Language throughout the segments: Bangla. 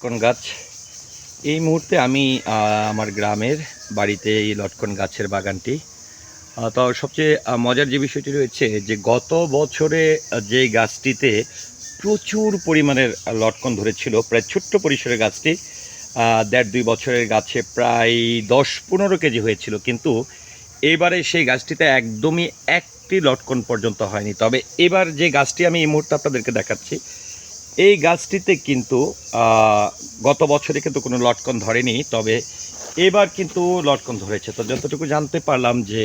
লটকন গাছ। এই মুহূর্তে আমি আমার গ্রামের বাড়িতে এই লটকন গাছের বাগানটি। তো সবচেয়ে মজার যে বিষয়টি রয়েছে যে গত বছরে যে গাছটিতে প্রচুর পরিমাণের লটকন ধরেছিল। প্রায় ছোট্ট পরিসরের গাছটি দেড় দুই বছরের গাছে প্রায় দশ পনেরো কেজি হয়েছিল। কিন্তু এবারে সেই গাছটিতে একদমই একটি লটকন পর্যন্ত হয়নি। তবে এবার যে গাছটি আমি এই মুহূর্তে আপনাদেরকে দেখাচ্ছি এই গাছটিতে কিন্তু গত বছরে কিন্তু কোনো লটকন ধরেনি, তবে এবার কিন্তু লটকন ধরেছে। তো যতটুকু জানতে পারলাম যে,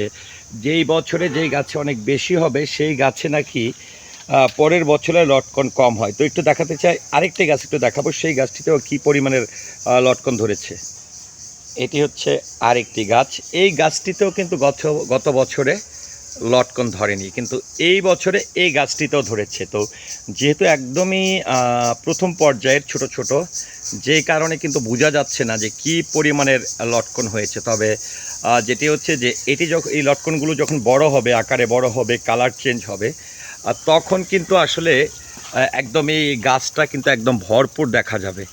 যেই বছরে যেই গাছে অনেক বেশি হবে, সেই গাছে নাকি পরের বছরে লটকন কম হয়। তো একটু দেখাতে চাই, আরেকটি গাছ একটু দেখাবো, সেই গাছটিতেও কী পরিমাণের লটকন ধরেছে? এটি হচ্ছে আরেকটি গাছ। এই গাছটিতেও কিন্তু গত গত বছরে লটকন ধরেনি, কিন্তু এই বছরে এই গাছটিতেও ধরেছে। তো যেহেতু একদমই প্রথম পর্যায়ের ছোট ছোট, যে কারণে কিন্তু বোঝা যাচ্ছে না যে কি পরিমাণের লটকন হয়েছে। তবে যেটি হচ্ছে যে এটি যখন এই লটকনগুলো যখন বড় হবে, আকারে বড় হবে, কালার চেঞ্জ হবে তখন কিন্তু আসলে একদম এই গাছটা কিন্তু একদম ভরপুর দেখা যাবে।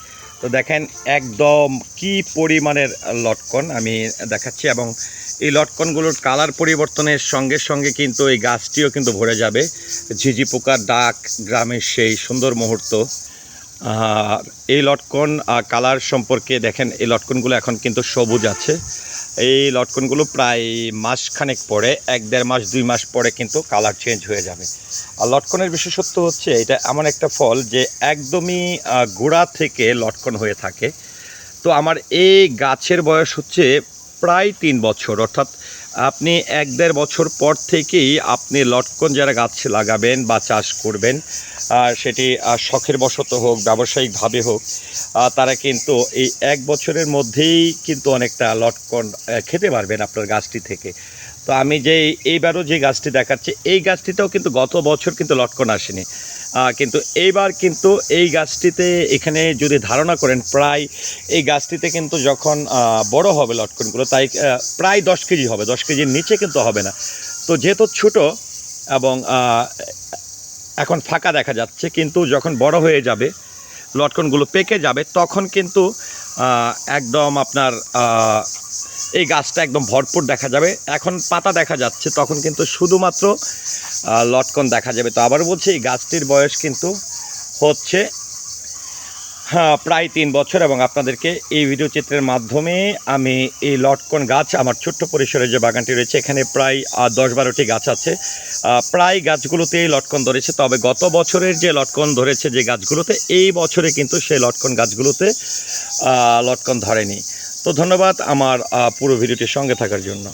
তো দেখেন একদম কি পরিমাণের লটকন আমি দেখাচ্ছি এবং এই লটকনগুলোর কালার পরিবর্তনের সঙ্গে সঙ্গে কিন্তু এই গাছটিও কিন্তু ভরে যাবে। ঝিঝি পোকার ডাক গ্রামের সেই সুন্দর মুহূর্ত। আর এই লটকন কালার সম্পর্কে দেখেন, এই লটকনগুলো এখন কিন্তু সবুজ আছে। এই লটকনগুলো প্রায় মাসখানেক পরে, এক দেড় মাস, দুই মাস পরে কিন্তু কালার চেঞ্জ হয়ে যাবে। আর লটকনের বিশেষত্ব হচ্ছে, এটা এমন একটা ফল যে একদমই গোড়া থেকে লটকন হয়ে থাকে। তো আমার এই গাছের বয়স হচ্ছে প্রায় তিন বছর। অর্থাৎ আপনি এক দেড় বছর পর থেকেই আপনি লটকন যারা গাছ লাগাবেন বা চাষ করবেন সেটি শখের বশত হোক, ব্যবসায়িকভাবে হোক তারা কিন্তু এই এক বছরের মধ্যেই কিন্তু অনেকটা লটকন খেতে পারবেন আপনার গাছটি থেকে। তো আমি যে এইবারও যে গাছটি দেখাচ্ছি, এই গাছটিতেও কিন্তু গত বছর কিন্তু লটকন আসেনি। কিন্তু এইবার কিন্তু এই গাছটিতে এখানে যদি ধারণা করেন, প্রায় এই গাছটিতে কিন্তু যখন বড় হবে লটকনগুলো, তাই প্রায় দশ কেজি হবে, দশ কেজির নিচে কিন্তু হবে না। তো যেহেতু ছোট এবং এখন ফাঁকা দেখা যাচ্ছে, কিন্তু যখন বড় হয়ে যাবে, লটকনগুলো পেকে যাবে, তখন কিন্তু একদম আপনার এই গাছটা একদম ভরপুর দেখা যাবে। এখন পাতা দেখা যাচ্ছে, তখন কিন্তু শুধুমাত্র লটকন দেখা যাবে। তো আবার বলছি, এই গাছটির বয়স কিন্তু হচ্ছে হ্যাঁ প্রায় তিন বছর এবং আপনাদেরকে এই ভিডিও চিত্রের মাধ্যমে আমি এই লটকন গাছ, আমার ছোট্ট পরিসরে যে বাগানটি রয়েছে, এখানে প্রায় দশ বারোটি গাছ আছে। প্রায় গাছগুলোতেই লটকন ধরেছে, তবে গত বছরের যে লটকন ধরেছে যে গাছগুলোতে, এই বছরে কিন্তু সেই লটকন গাছগুলোতে লটকন ধরেনি। তো ধন্যবাদ আমার পুরো ভিডিওটির সঙ্গে থাকার জন্য।